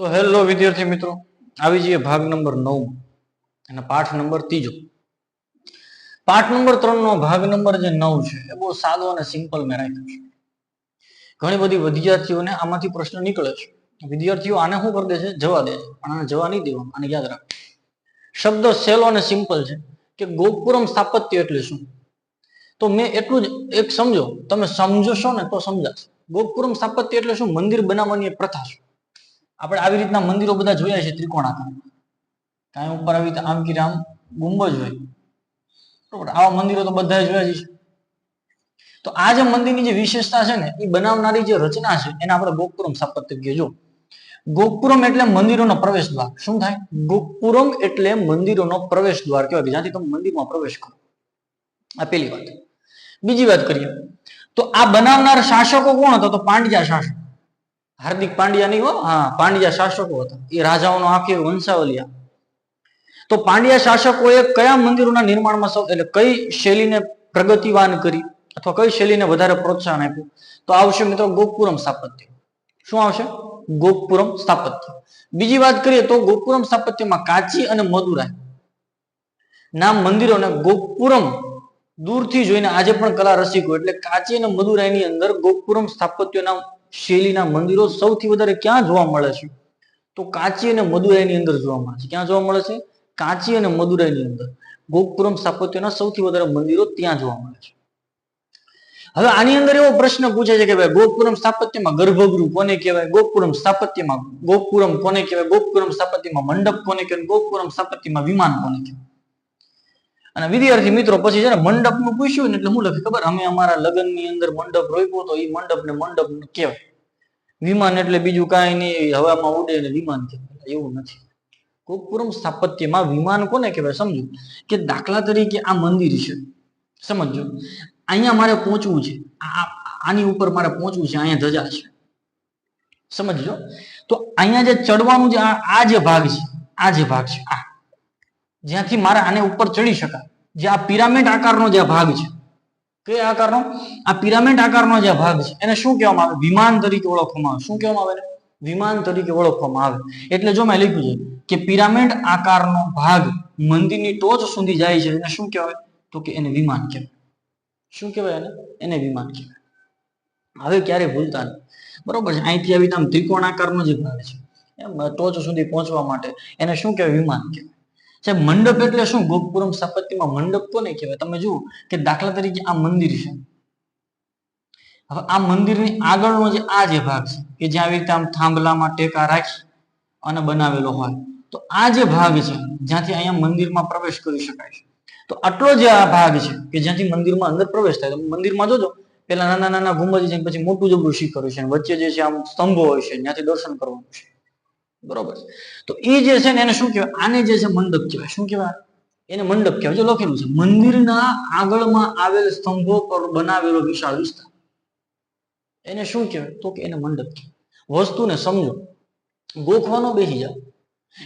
તો હેલો વિદ્યાર્થી મિત્રો, આવી જઈએ ભાગ નંબર નવ અને પાઠ નંબર ત્રીજો. પાઠ નંબર ત્રણ નો ભાગ નંબર જે નવ છે, એ બહુ સાદો અને સિમ્પલ મેં રાખ્યો છે. ઘણી બધી વિદ્યાર્થીઓને આમાંથી પ્રશ્ન નીકળે છે. વિદ્યાર્થીઓ આને શું કરી દે છે? જવા દે છે. પણ આને જવા નહીં દેવાનું, આને યાદ રાખ શબ્દ સેલો અને સિમ્પલ છે કે ગોપુરમ સ્થાપત્ય એટલે શું? તો મેં એટલું જ એક સમજો, તમે સમજશો ને તો સમજાશે. ગોપુરમ સ્થાપત્ય એટલે શું? મંદિર બનાવવાની પ્રથા છે. આપણે આવી રીતના મંદિરો બધા જોયા છે ત્રિકોણાકાર. કાંઈ ઉપર આવી રીતે આમ કે આમ ગુંબજ હોય. બરોબર, આવા મંદિરો તો બધા જોયા છે. તો આ જે મંદિરની જે વિશેષતા છે ને, એ બનાવનારી જે રચના છે, એને આપણે ગોપુરમ સ્થાપત્ય કહીએ. જો ગોપુરમ એટલે મંદિરોનો પ્રવેશ દ્વાર. શું થાય? ગોપુરમ એટલે મંદિરોનો પ્રવેશ દ્વાર કહેવાય. જ્યાંથી તમે મંદિરમાં પ્રવેશ કરો. આ પેલી વાત. બીજી વાત કરીએ. તો આ બનાવનાર શાસકો કોણ હતો? તો પાંડ્યા શાસક. હાર્દિક પાંડ્યા નહીં હો? હા, પાંડ્યા શાસકો હતા. એ રાજાઓનો આખી વંશાવલિયા તો પાંડ્યા શાસકોએ કયા મંદિરોના નિર્માણમાં સૌ, એટલે કઈ શૈલીને પ્રગતિવાન કરી અથવા કઈ શૈલીને વધારે પ્રોત્સાહન આપ્યું? તો આવશે મિત્રો ગોપુરમ સ્થાપત્ય. શું આવશે? ગોપુરમ સ્થાપત્ય. બીજી વાત કરીએ તો ગોપુરમ સ્થાપત્યમાં કાચી અને મદુરાઈ ના મંદિરોને ગોપુરમ દૂરથી જોઈને આજે પણ કલા રસિકો, એટલે કાચી અને મદુરાઈની અંદર ગોપુરમ સ્થાપત્યના શૈલીના મંદિરો સૌથી વધારે ક્યાં જોવા મળે છે? તો કાંચી અને મદુરાઈની અંદર જોવા મળે છે. ક્યાં જોવા મળે છે? કાંચી અને મદુરાઈની અંદર. ગોપુરમ સ્થાપત્યના સૌથી વધારે મંદિરો ત્યાં જોવા મળે છે. હવે આની અંદર એવો પ્રશ્ન પૂછે છે કે ભાઈ ગોપુરમ સ્થાપત્યમાં ગર્ભગૃહ કોને કહેવાય? ગોપુરમ સ્થાપત્યમાં ગોપુરમ કોને કહેવાય? ગોપુરમ સ્થાપત્યમાં મંડપ કોને કહેવાય? ગોપુરમ સ્થાપત્યમાં વિમાન કોને કહેવાય? અને વિદ્યાર્થી મિત્રો પછી છે ને મંડપનું પૂછ્યું ને એટલે હું લખી ખબર? અમે અમારા લગ્નની અંદર મંડપ રોપ્યો તો એ મંડપ ને મંડપ કહેવાય. વિમાન એટલે બીજું કાંઈ નહીં હવામાં ઉડે ને વિમાન કહેવાય. એવું નથી. ગોપુરમ સ્થાપત્યમાં વિમાન કોને કહેવાય? સમજો. કે દાખલા તરીકે આ મંદિર છે. સમજો. અહીંયા મારે પહોંચવું છે. આની ઉપર મારે પહોંચવું છે. અહીંયા ધજા છે. સમજજો તો અહીંયા જે ચડવાનું જે આ જે ભાગ છે, આ જે ભાગ છે, આ. જ્યાંથી મારે આને ઉપર ચડી શકાય. જે આ પિરામિડ આકારનો જે ભાગ છે. કયા આકારનો? આ પિરામિડ આકારનો જે ભાગ છે. એને શું કહેવામાં આવે? વિમાન તરીકે ઓળખવામાં આવે. શું કહેવામાં આવે? વિમાન તરીકે ઓળખવામાં આવે. એટલે જો મેં લખ્યું છે કે પિરામિડ આકારનો ભાગ મંદિરની ટોચ સુધી જાય છે. એને શું કહેવાય? તો કે એને વિમાન કહેવાય. શું કહેવાય એને? એને વિમાન કહેવાય. હવે ક્યારે ભૂલતા નહીં. બરોબર છે? અહીંથી આવી આમ ત્રિકોણ આકારનો જે ભાગ છે, એમ ટોચ સુધી પહોંચવા માટે એને શું કહેવાય? વિમાન કહેવાય. સાહેબ, મંડપ એટલે શું? ગોપુરમ સ્થાપત્યમાં મંડપ કોને કહેવાય? તમે જુઓ કે દાખલા તરીકે આ મંદિર છે. હવે આ મંદિરની આગળનો જે આ જે ભાગ છે, કે જ્યાં આવી રીતે આમ થાંભલામાં ટેકા રાખી અને બનાવેલો હોય, તો આ જે ભાગ છે, જ્યાંથી અહીંયા મંદિરમાં પ્રવેશ કરી શકાય છે. તો આટલો જે આ ભાગ છે, કે જ્યાંથી મંદિરમાં અંદર પ્રવેશ થાય તો મંદિરમાં જોજો, પેલા નાના નાના ગુંબજ છે પછી મોટું જબરું શિખર છે, વચ્ચે જે છે આમ સ્તંભો હોય છે, ત્યાંથી દર્શન કરવાનું છે. બરોબર. તો એ જે છે ને એને શું કહેવાય? આને જે છે મંડપ કહેવાય. શું કહેવાય? એને મંડપ કહેવાય. લખેલું છે. મંદિરના આગળમાં આવેલ સ્તંભો પર બનાવેલો વિશાળ વિસ્તાર. એને શું કહેવાય? તો કે એને મંડપ કહેવાય. વસ્તુને સમજો. ગોખવાનો બેસી જાઓ.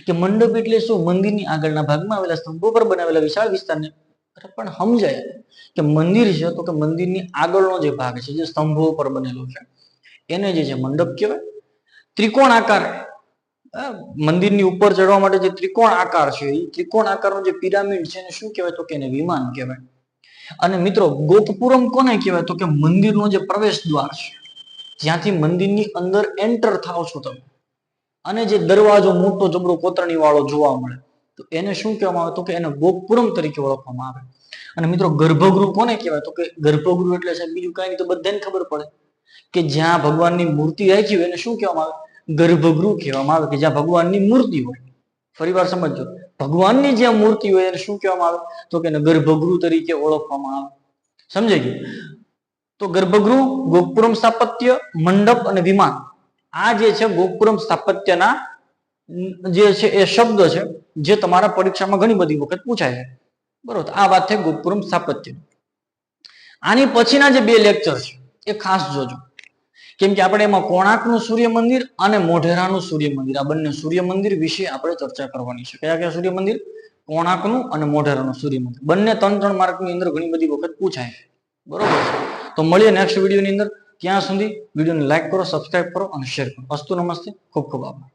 કે મંડપ એટલે શું? મંદિરની આગળના ભાગમાં આવેલા સ્તંભો પર બનાવેલા વિશાળ વિસ્તારને. પણ સમજાય. કે મંદિર છે તો કે મંદિરની આગળનો જે ભાગ છે, જે સ્તંભો પર બનેલો છે, એને જે છે મંડપ કહેવાય. ત્રિકોણ આકાર મંદિરની ઉપર ચડવા માટે જે ત્રિકોણ આકાર છે એ ત્રિકોણ આકારનો જે પિરામિડ છે એને શું કહેવાય તો કે એને વિમાન કહેવાય. અને મિત્રો ગોપુરમ કોને કહેવાય તો કે મંદિરનો જે પ્રવેશ દ્વાર છે, જ્યાંથી મંદિરની અંદર એન્ટર થાવ છો તમે. અને જે દરવાજો મોટો જબરો કોતરણી વાળો જોવા મળે, તો એને શું કહેવામાં આવે તો કે એને ગોપુરમ તરીકે ઓળખવામાં આવે. અને મિત્રો, ગર્ભગૃહ કોને કહેવાય તો કે ગર્ભગૃહ એટલે સાહેબ બીજું કાંઈ નહીં તો બધાને ખબર પડે કે જ્યાં ભગવાનની મૂર્તિ રાખી હોય એને શું કહેવામાં આવે? ગર્ભગૃહ કહેવામાં આવે કે જ્યાં ભગવાનની મૂર્તિ હોય. ફરી વાર સમજો, ભગવાનની જ્યાં મૂર્તિ હોય એને શું કહેવામાં આવે? તો કે ગર્ભગૃહ તરીકે ઓળખવામાં આવે. સમજાઈ ગયું? તો ગર્ભગૃહ ગોપુરમ સ્થાપત્ય, મંડપ અને વિમાન. આ જે છે ગોપુરમ સ્થાપત્યના જે છે એ શબ્દ છે, જે તમારા પરીક્ષામાં ઘણી બધી વખત પૂછાય છે. બરોબર, આ વાત છે ગોપુરમ સ્થાપત્ય આની પછીના જે બે લેક્ચર છે, એ ખાસ જોજો. કેમ કે આપણે એમાં કોણાર્કનું સૂર્ય મંદિર અને મોઢેરાનું સૂર્ય મંદિર આ બંને સૂર્ય મંદિર વિશે આપણે ચર્ચા કરવાની છે. કયા કયા સૂર્ય મંદિર કોણાર્કનું અને મોઢેરાનું સૂર્ય મંદિર બંને ત્રણ ત્રણ માર્કની અંદર ઘણી બધી વખત પૂછાય છે. બરોબર છે? તો મળીએ નેક્સ્ટ વિડીયોની અંદર. ત્યાં સુધી વિડીયોને લાઈક કરો સબસ્ક્રાઇબ કરો અને શેર કરો. અસ્તુ નમસ્તે. ખૂબ ખૂબ આભાર.